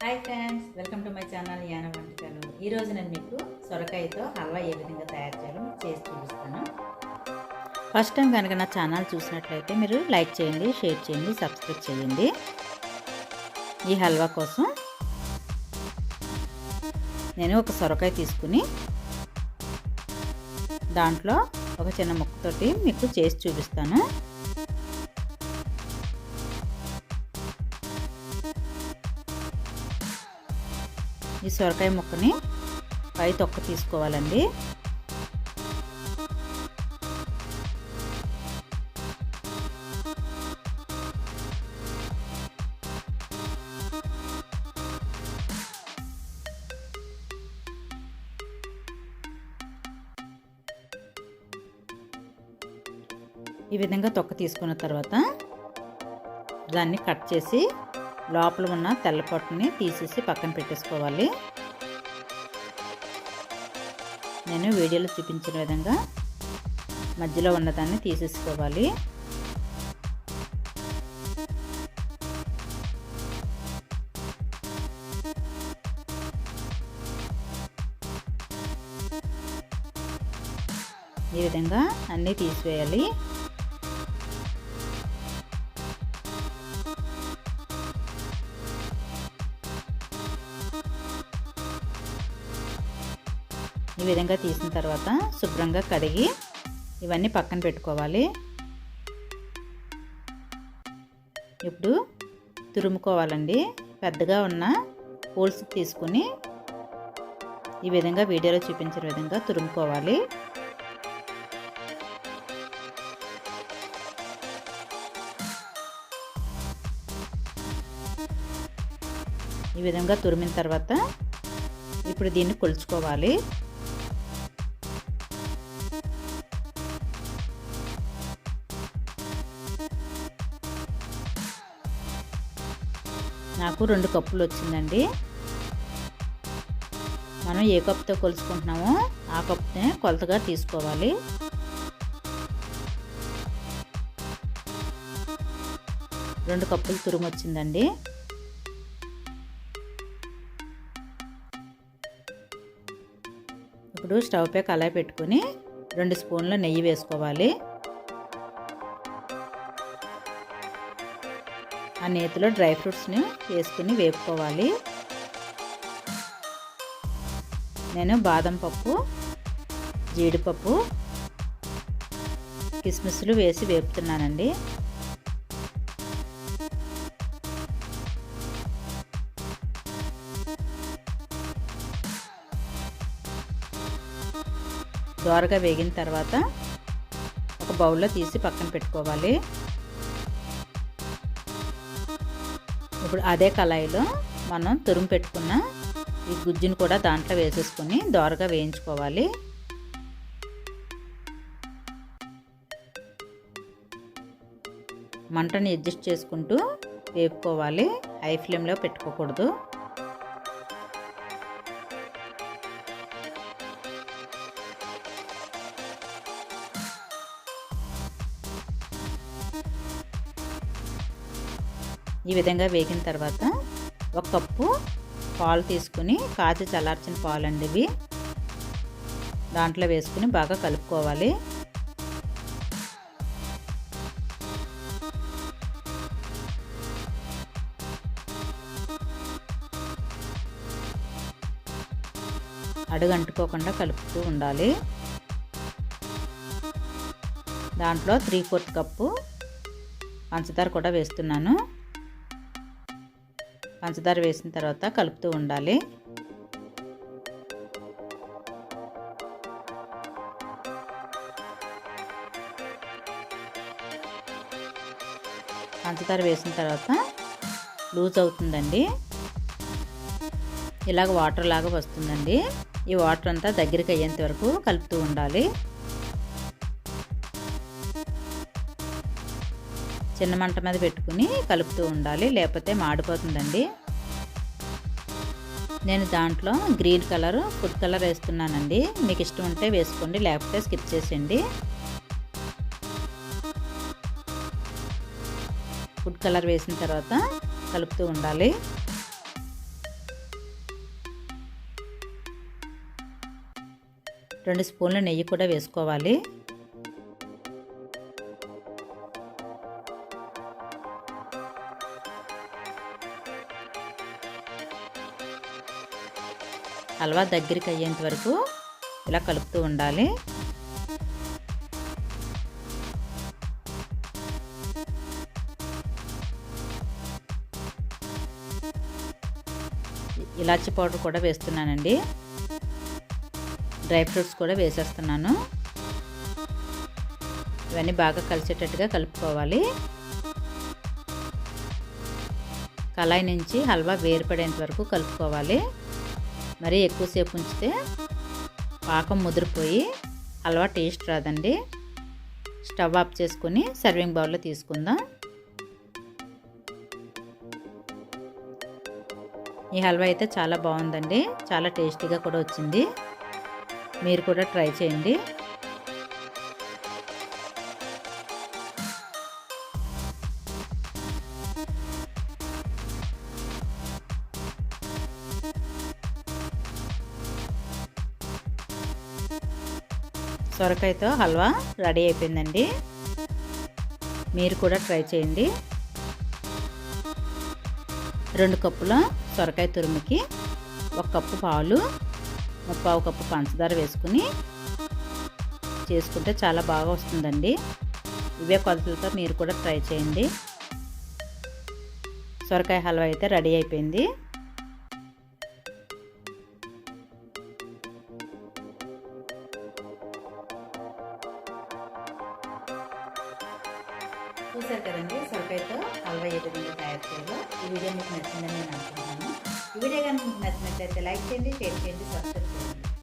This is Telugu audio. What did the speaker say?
Hi friends welcome to my channel యాన వంటకాలు ఈరోజు నేను మీకు సొరకాయతో హల్వా ఏ విధంగా తయారు చేయాలో చేసి చూపిస్తాను. ఫస్ట్ టైం కనుక నా ఛానల్ చూసినట్లయితే మీరు లైక్ చేయండి షేర్ చేయండి సబ్స్క్రైబ్ చేయండి. ఈ హల్వా కోసం నేను ఒక సొరకాయ తీసుకుని దాంట్లో ఒక చిన్న ముక్కతోటి మీకు చేసి చూపిస్తాను. ఈ సొరకాయ ముక్కని పై తొక్క తీసుకోవాలండి. ఈ విధంగా తొక్క తీసుకున్న తర్వాత దాన్ని కట్ చేసి లోపల ఉన్న తెల్లపొట్టుని తీసేసి పక్కన పెట్టేసుకోవాలి. నేను వీడియోలో చూపించిన విధంగా మధ్యలో ఉన్నదాన్ని తీసేసుకోవాలి. ఈ విధంగా అన్నీ తీసివేయాలి. ఈ విధంగా తీసిన తర్వాత శుభ్రంగా కడిగి ఇవన్నీ పక్కన పెట్టుకోవాలి. ఇప్పుడు తురుముకోవాలండి. పెద్దగా ఉన్న హోల్స్ తీసుకుని ఈ విధంగా వీడియోలో చూపించిన విధంగా తురుముకోవాలి. ఈ విధంగా తురిమిన తర్వాత ఇప్పుడు దీన్ని కొలుచుకోవాలి. నాకు రెండు కప్పులు వచ్చిందండి. మనం ఏ కప్తో కొలుచుకుంటున్నామో ఆ కప్నే కొలతగా తీసుకోవాలి. రెండు కప్పులు తురుము వచ్చిందండి. ఇప్పుడు స్టవ్ పై కళాయి పెట్టుకొని రెండు స్పూన్ల నెయ్యి వేసుకోవాలి. ఆ నేతిలో డ్రై ఫ్రూట్స్ని వేసుకుని వేపుకోవాలి. నేను బాదం పప్పు జీడిపప్పు కిస్మిస్లు వేసి వేపుతున్నానండి. దోరగా వేగిన తర్వాత ఒక బౌల్లో తీసి పక్కన పెట్టుకోవాలి. ఇప్పుడు అదే కళాయిలో మనం తురుము పెట్టుకున్న ఈ గుజ్జును కూడా దాంట్లో వేసేసుకొని దోరగా వేయించుకోవాలి. మంటని అడ్జస్ట్ చేసుకుంటూ వేపుకోవాలి. హై ఫ్లేమ్లో పెట్టుకోకూడదు. ఈ విధంగా వేగిన తర్వాత ఒక కప్పు పాలు తీసుకుని కాచి చల్లార్చిన పాలు అండి ఇవి. దాంట్లో వేసుకుని బాగా కలుపుకోవాలి. అడుగు అంటుకోకుండా కలుపుతూ ఉండాలి. దాంట్లో త్రీ ఫోర్త్ కప్పు పంచదార కూడా వేస్తున్నాను. పంచదార వేసిన తర్వాత కలుపుతూ ఉండాలి. పంచదార వేసిన తర్వాత లూజ్ అవుతుందండి. ఇలాగ వాటర్ లాగా వస్తుందండి. ఈ వాటర్ అంతా దగ్గరికి అయ్యేంత వరకు కలుపుతూ ఉండాలి. చిన్న మంట మీద పెట్టుకుని కలుపుతూ ఉండాలి. లేకపోతే మాడిపోతుందండి. నేను దాంట్లో గ్రీన్ కలర్ ఫుడ్ కలర్ వేస్తున్నానండి. మీకు ఇష్టం ఉంటే వేసుకోండి లేకపోతే స్కిప్ చేసేయండి. ఫుడ్ కలర్ వేసిన తర్వాత కలుపుతూ ఉండాలి. రెండు స్పూన్ల నెయ్యి కూడా వేసుకోవాలి. హల్వా దగ్గరికి అయ్యేంత వరకు ఇలా కలుపుతూ ఉండాలి. ఇలాచి పౌడర్ కూడా వేస్తున్నానండి. డ్రై ఫ్రూట్స్ కూడా వేసేస్తున్నాను. ఇవన్నీ బాగా కలిసేటట్టుగా కలుపుకోవాలి. కళాయి నుంచి హల్వా వేరుపడేంత వరకు కలుపుకోవాలి. మరీ ఎక్కువసేపు ఉంచితే పాకం ముదిరిపోయి హల్వా టేస్ట్ రాదండి. స్టవ్ ఆఫ్ చేసుకొని సర్వింగ్ బౌల్లో తీసుకుందాం. ఈ హల్వా అయితే చాలా బాగుందండి. చాలా టేస్టీగా కూడా వచ్చింది. మీరు కూడా ట్రై చేయండి. సొరకాయతో హల్వా రెడీ అయిపోయిందండి. మీరు కూడా ట్రై చేయండి. రెండు కప్పుల సొరకాయ తురుముకి ఒక కప్పు పాలు ముప్పావు కప్పు పంచదార వేసుకుని చేసుకుంటే చాలా బాగా వస్తుందండి. ఇవే కొలతలతో మీరు కూడా ట్రై చేయండి. సొరకాయ హల్వా అయితే రెడీ అయిపోయింది. చూసారు కదండి సొరకాయతో హల్వా ఏ విధంగా తయారు చేయాలో ఈ వీడియో మీకు నచ్చిందని నేను అనుకుంటున్నాను. ఈ వీడియో కనుక మీకు నచ్చినట్లయితే లైక్ చేయండి షేర్ చేయండి సబ్స్క్రైబ్ చేయండి.